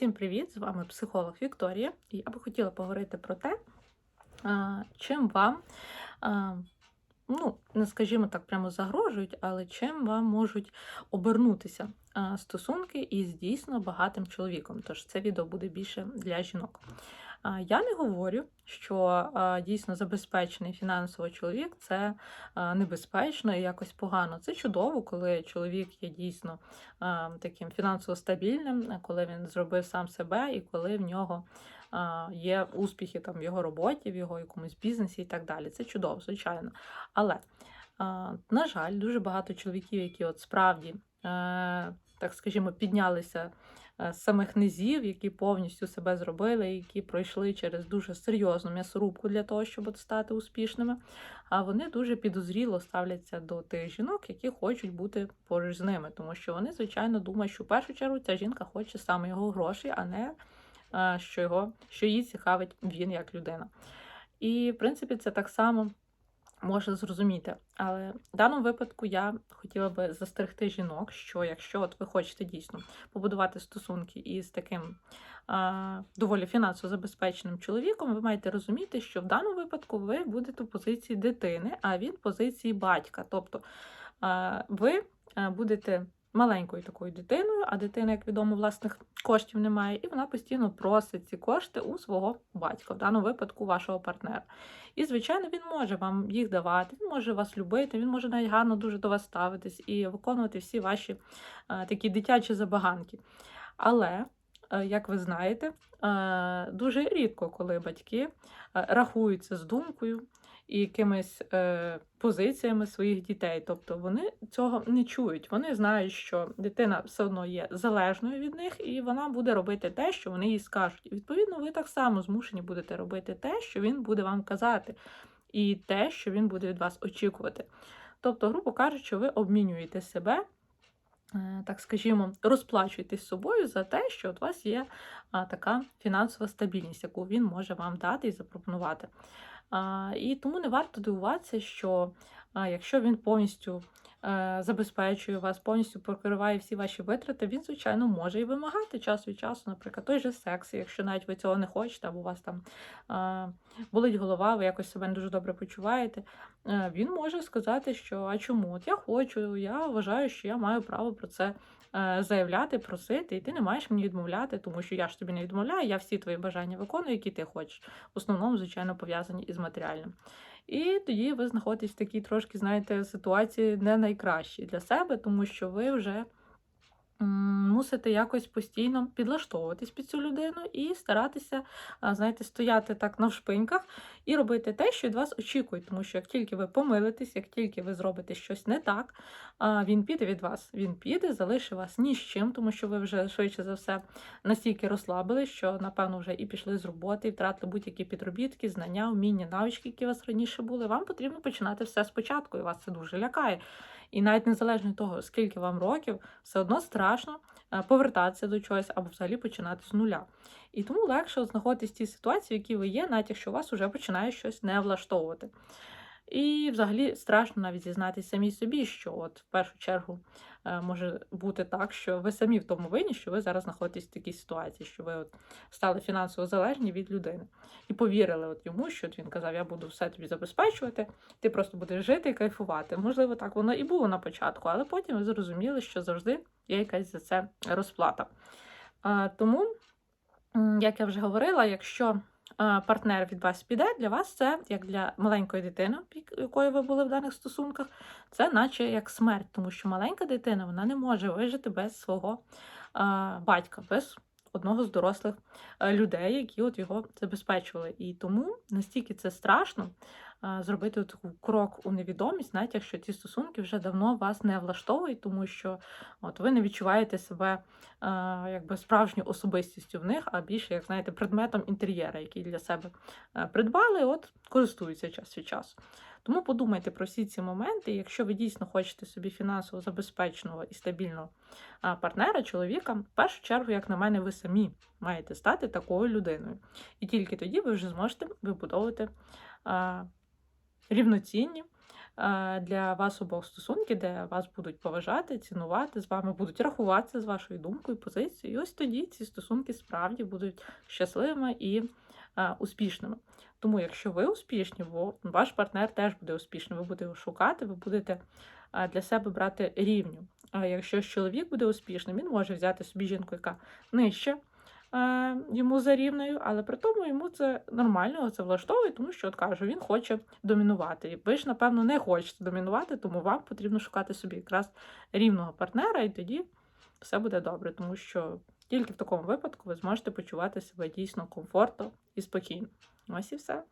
Всім привіт! З вами психолог Вікторія. І я би хотіла поговорити про те, чим вам, ну, не скажімо так, прямо загрожують, але чим вам можуть обернутися стосунки із дійсно багатим чоловіком. Тож це відео буде більше для жінок. Я не говорю, що дійсно забезпечений фінансово чоловік це небезпечно і якось погано. Це чудово, коли чоловік є дійсно таким фінансово стабільним, коли він зробив сам себе і коли в нього є успіхи там в його роботі, в його якомусь бізнесі і так далі. Це чудово, звичайно. Але, на жаль, дуже багато чоловіків, які от справді, так скажімо, піднялися е, з самих низів, які повністю себе зробили, які пройшли через дуже серйозну м'ясорубку для того, щоб стати успішними. А вони дуже підозріло ставляться до тих жінок, які хочуть бути поруч з ними, тому що вони, звичайно, думають, що в першу чергу ця жінка хоче саме його грошей, а не е, що його що її цікавить він як людина. І в принципі це так само можна зрозуміти. Але в даному випадку я хотіла би застерегти жінок, що якщо от ви хочете дійсно побудувати стосунки із таким а, доволі фінансово забезпеченим чоловіком, ви маєте розуміти, що в даному випадку ви будете в позиції дитини, а він в позиції батька. Тобто а, ви будете маленькою такою дитиною, а дитина, як відомо, власних коштів немає, і вона постійно просить ці кошти у свого батька, в даному випадку вашого партнера. І, звичайно, він може вам їх давати, він може вас любити, він може навіть гарно дуже до вас ставитись і виконувати всі ваші а, такі дитячі забаганки. Але, е, як ви знаєте, е, дуже рідко, коли батьки е, рахуються з думкою і якимись е, позиціями своїх дітей. Тобто вони цього не чують. Вони знають, що дитина все одно є залежною від них, і вона буде робити те, що вони їй скажуть. І відповідно, ви так само змушені будете робити те, що він буде вам казати, і те, що він буде від вас очікувати. Тобто, грубо кажучи, ви обмінюєте себе. е, Так скажімо, розплачуєтесь собою за те, що у вас є така фінансова стабільність, яку він може вам дати і запропонувати. І тому не варто дивуватися, що якщо він повністю е, забезпечує вас, повністю покриває всі ваші витрати, він, звичайно, може і вимагати час від часу, наприклад, той же секс, якщо навіть ви цього не хочете, або у вас там болить голова, ви якось себе не дуже добре почуваєте. е, Він може сказати, що а чому? От я хочу, я вважаю, що я маю право про це заявляти, просити, і ти не маєш мені відмовляти, тому що я ж тобі не відмовляю, я всі твої бажання виконую, які ти хочеш. В основному, звичайно, пов'язані із матеріальним. І тоді ви знаходитесь в такій трошки, знаєте, ситуації не найкращій для себе, тому що ви вже мусите якось постійно підлаштовуватись під цю людину і старатися, знаєте, стояти так навшпиньках і робити те, що від вас очікують. Тому що як тільки ви помилитесь, як тільки ви зробите щось не так, він піде від вас. Він піде, залишить вас ні з чим, тому що ви вже швидше за все настільки розслабили, що напевно вже і пішли з роботи, і втратили будь-які підробітки, знання, вміння, навички, які у вас раніше були. Вам потрібно починати все спочатку, і вас це дуже лякає. І навіть незалежно від того, скільки вам років, все одно страшно е, повертатися до чогось або взагалі починати з нуля. І тому легше знаходитись в тій ситуації, в якій ви є, навіть якщо вас вже починає щось не влаштовувати. І взагалі страшно навіть зізнатися самій собі, що от в першу чергу е, може бути так, що ви самі в тому винні, що ви зараз знаходитесь в такій ситуації, що ви от стали фінансово залежні від людини. І повірили от йому, що от він казав, я буду все тобі забезпечувати, ти просто будеш жити і кайфувати. Можливо, так воно і було на початку, але потім ви зрозуміли, що завжди є якась за це розплата. Тому, як я вже говорила, якщо партнер від вас піде, для вас це, як для маленької дитини, якою ви були в даних стосунках, це наче як смерть, тому що маленька дитина вона не може вижити без свого батька, без одного з дорослих е, людей, які от його забезпечували. І тому настільки це страшно зробити такий крок у невідомість, навіть якщо ці стосунки вже давно вас не влаштовують, тому що от ви не відчуваєте себе якби справжньою особистістю в них, а більше, як знаєте, предметом інтер'єра, який для себе е, придбали, от користуються час від часу. Тому подумайте про всі ці моменти. Якщо ви дійсно хочете собі фінансово забезпеченого і стабільного партнера, чоловіка, в першу чергу, як на мене, ви самі маєте стати такою людиною. І тільки тоді ви вже зможете вибудовувати рівноцінні е, для вас обох стосунки, де вас будуть поважати, цінувати, з вами будуть рахуватися з вашою думкою, позицією. І ось тоді ці стосунки справді будуть щасливими і е, успішними. Тому, якщо ви успішні, ваш партнер теж буде успішним. Ви будете його шукати, ви будете е, для себе брати рівню. А якщо чоловік буде успішним, він може взяти собі жінку, яка нижче е, йому за рівною, але при тому йому це нормально, це влаштовує, тому що от кажу, він хоче домінувати. І ви ж, напевно, не хочете домінувати, тому вам потрібно шукати собі якраз рівного партнера, і тоді все буде добре, тому що тільки в такому випадку ви зможете почувати себе дійсно комфортно і спокійно. Ось і все.